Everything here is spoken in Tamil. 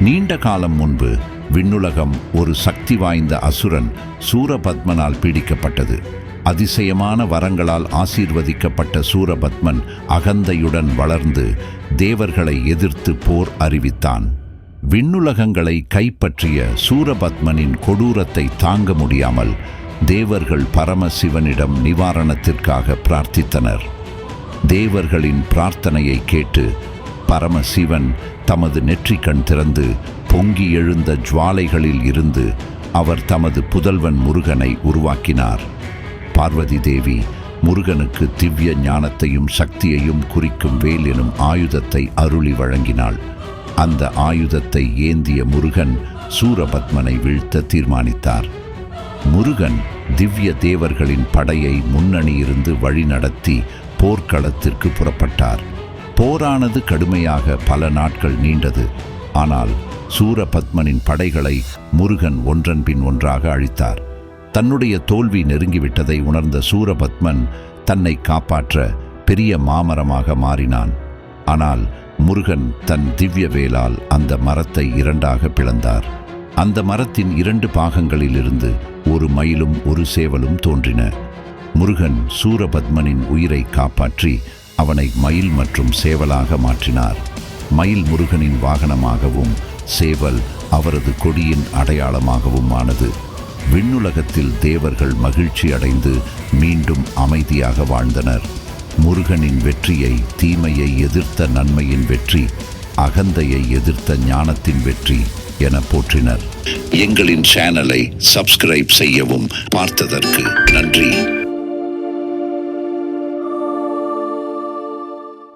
நீண்ட காலம் முன்பு விண்ணுலகம் ஒரு சக்தி வாய்ந்த அசுரன் சூரபத்மனால் பீடிக்கப்பட்டது. அதிசயமான வரங்களால் ஆசீர்வதிக்கப்பட்ட சூரபத்மன் அகந்தையுடன் வளர்ந்து தேவர்களை எதிர்த்து போர் அறிவித்தான். விண்ணுலகங்களை கைப்பற்றிய சூரபத்மனின் கொடூரத்தை தாங்க முடியாமல் தேவர்கள் பரமசிவனிடம் நிவாரணத்திற்காக பிரார்த்தித்தனர். தேவர்களின் பிரார்த்தனையை கேட்டு பரமசிவன் தமது நெற்றிக்கண் திறந்து பொங்கி எழுந்த ஜுவாலைகளில் இருந்து அவர் தமது புதல்வன் முருகனை உருவாக்கினார். பார்வதி தேவி முருகனுக்கு திவ்ய ஞானத்தையும் சக்தியையும் குறிக்கும் வேல் எனும் ஆயுதத்தை அருளி வழங்கினாள். அந்த ஆயுதத்தை ஏந்திய முருகன் சூரபத்மனை வீழ்த்த தீர்மானித்தார். முருகன் திவ்ய தேவர்களின் படையை முன்னணியிருந்து வழிநடத்தி போர்க்களத்திற்கு புறப்பட்டார். போரானது கடுமையாக பல நாட்கள் நீண்டது. ஆனால் சூரபத்மனின் படைகளை முருகன் ஒன்றன் பின் ஒன்றாக அழித்தார். தன்னுடைய தோல்வி நெருங்கிவிட்டதை உணர்ந்த சூரபத்மன் தன்னை காப்பாற்ற பெரிய மாமரமாக மாறினான். ஆனால் முருகன் தன் திவ்ய வேலால் அந்த மரத்தை இரண்டாக பிளந்தார். அந்த மரத்தின் இரண்டு பாகங்களிலிருந்து ஒரு மயிலும் ஒரு சேவலும் தோன்றின. முருகன் சூரபத்மனின் உயிரை காப்பாற்றி அவனை மயில் மற்றும் சேவலாக மாற்றினார். மயில் முருகனின் வாகனமாகவும் சேவல் அவரது கொடியின் அடையாளமாகவும் ஆனது விண்ணுலகத்தில் தேவர்கள் மகிழ்ச்சி அடைந்து மீண்டும் அமைதியாக வாழ்ந்தனர். முருகனின் வெற்றியை தீமையை எதிர்த்த நன்மையின் வெற்றி அகந்தையை எதிர்த்த ஞானத்தின் வெற்றி என போற்றினர். எங்களின் சேனலை சப்ஸ்கிரைப் செய்யவும் பார்த்ததற்கு நன்றி.